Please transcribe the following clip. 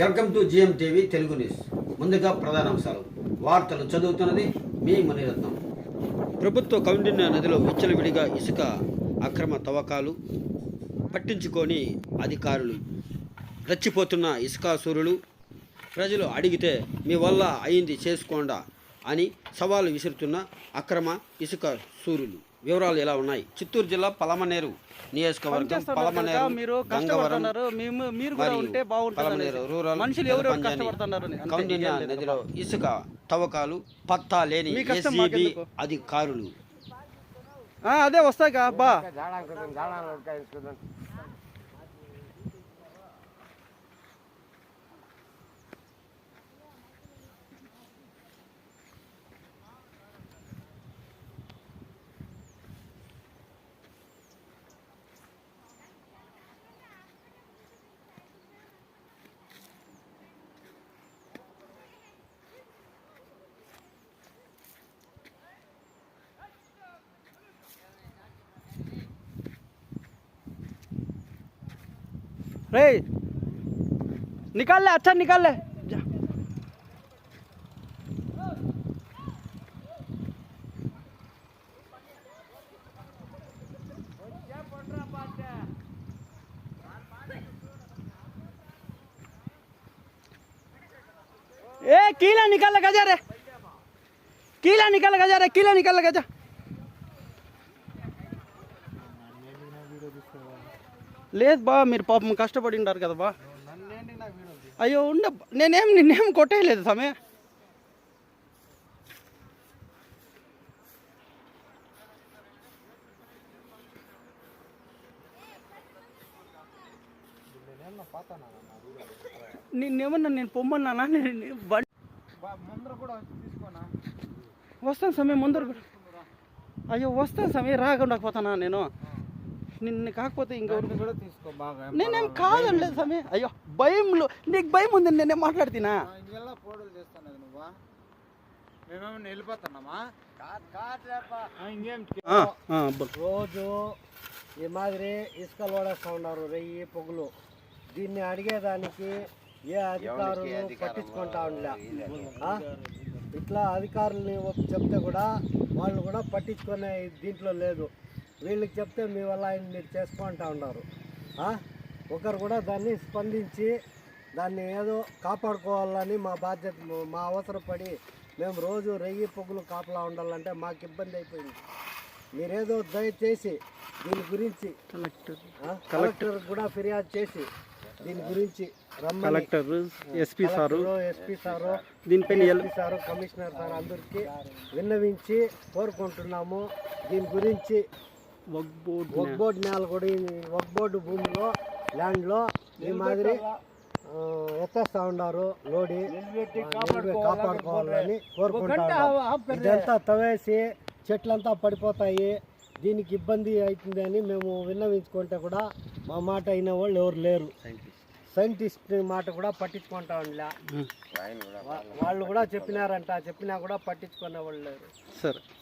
Welcome to GM TV Telugu news. ముందుగా ప్రధానాంశాలు వార్తలు చదువుతున్నది మీ మణిరత్నం ప్రభుత్వ కౌండిన్య నదిలో విచ్చలవిడిగా ఇసుక అక్రమ తవ్వకాలు పట్టించుకొని అధికారులు రచ్చిపోతున్న ఇసుకాసురులు ప్రజలు అడిగితే మీ వల్ల అయింది చేసుకోండా అని సవాలు విసురుతున్న అక్రమ ఇసుక సూరులు. వివరాలు ఎలా ఉన్నాయి చిత్తూరు జిల్లా పలమనేరు నియోజకవర్గం పలమనేరు మీరు గంగవరం కష్టపడుతున్నారు మేము మీరు కూడా ఉంటే బాగుంటుంది పలమనేరు అనేసి. రూరల్ మనుషులు ఎవరు కష్టపడుతున్నారు కౌండిన్య. నదిలో ఇసుక తవ్వకాలు పత్తా లేని ఎస్ఈబి? అధికారులు ఆ, అదే వస్తాయి బా रे निकाल ले अच्छा निकाल ले जा। ए कीला निकाल लगा जा रे कीला निकाल लगा जा रे कीला निकाल लगा जा లేదు బా మీరు పాపం కష్టపడి ఉంటారు కదా బా. అయ్యో ఉండ నేనేం నిన్నేం కొట్టేయలేదు సమయ నిన్నేమన్నా నేను పొమ్మన్నానా? నేను వస్తాను సమయం ముందర కూడా అయ్యో వస్తాను సమయం రాకుండా పోతానా నేను? నిన్ను కాకపోతే ఇంకెవరు కూడా తీసుకో బాగా. నేనేం కాదనలేదు సమయం అయ్యో భయంలో నీకు భయం ఉంది నేనేం మాట్లాడుతున్నా? పోడలు చేస్తాను నువ్వా? మేమేమన్నా వెళ్ళిపోతున్నామా రోజు ఈ మాదిరి ఇసుకలు పడేస్తా ఉన్నారు రెయ్యి పొగులు. దీన్ని అడిగేదానికి ఏ అధికారులు పట్టించుకుంటా ఉండలే? ఇట్లా అధికారులని చెప్తే కూడా వాళ్ళు కూడా పట్టించుకునే దీంట్లో లేదు. వీళ్ళకి చెప్తే మీ వల్ల ఆయన మీరు చేసుకుంటా ఉన్నారు. ఆ? ఒకరు కూడా దాన్ని స్పందించి దాన్ని ఏదో కాపాడుకోవాలని మా బాధ్యత మా అవసరపడి మేము రోజు రెయ్యి పొగులు కాపలా ఉండాలంటే మాకు ఇబ్బంది అయిపోయింది. మీరేదో దయచేసి దీని గురించి కలెక్టర్. కూడా ఫిర్యాదు చేసి దీని గురించి collector SP sir. SP sir దీనిపైన ఎల్- DSP సారు కమిషనర్ సార్ అందరికీ విన్నవించి కోరుకుంటున్నాము. దీని గురించి వక్ బోర్డ్ నేల. కూడా వక్ బోర్డు భూమిలో ల్యాండ్లో ఈ మాదిరి ఎత్తేస్తా ఉన్నారు లోడి. కాపాడుకోవాలని కోరుకుంటాము ఇదంతా తవ్వేసి చెట్లంతా పడిపోతాయి. దీనికి ఇబ్బంది అవుతుంది అని మేము విన్నవించుకుంటే కూడా మా మాట అయిన వాళ్ళు ఎవరు లేరు. సైంటిస్ట్ మాట కూడా పట్టించుకుంటా ఉండలే. వా- వాళ్ళు కూడా చెప్పినారంట చెప్పినా కూడా పట్టించుకునే వాళ్ళు లేరు. సరే.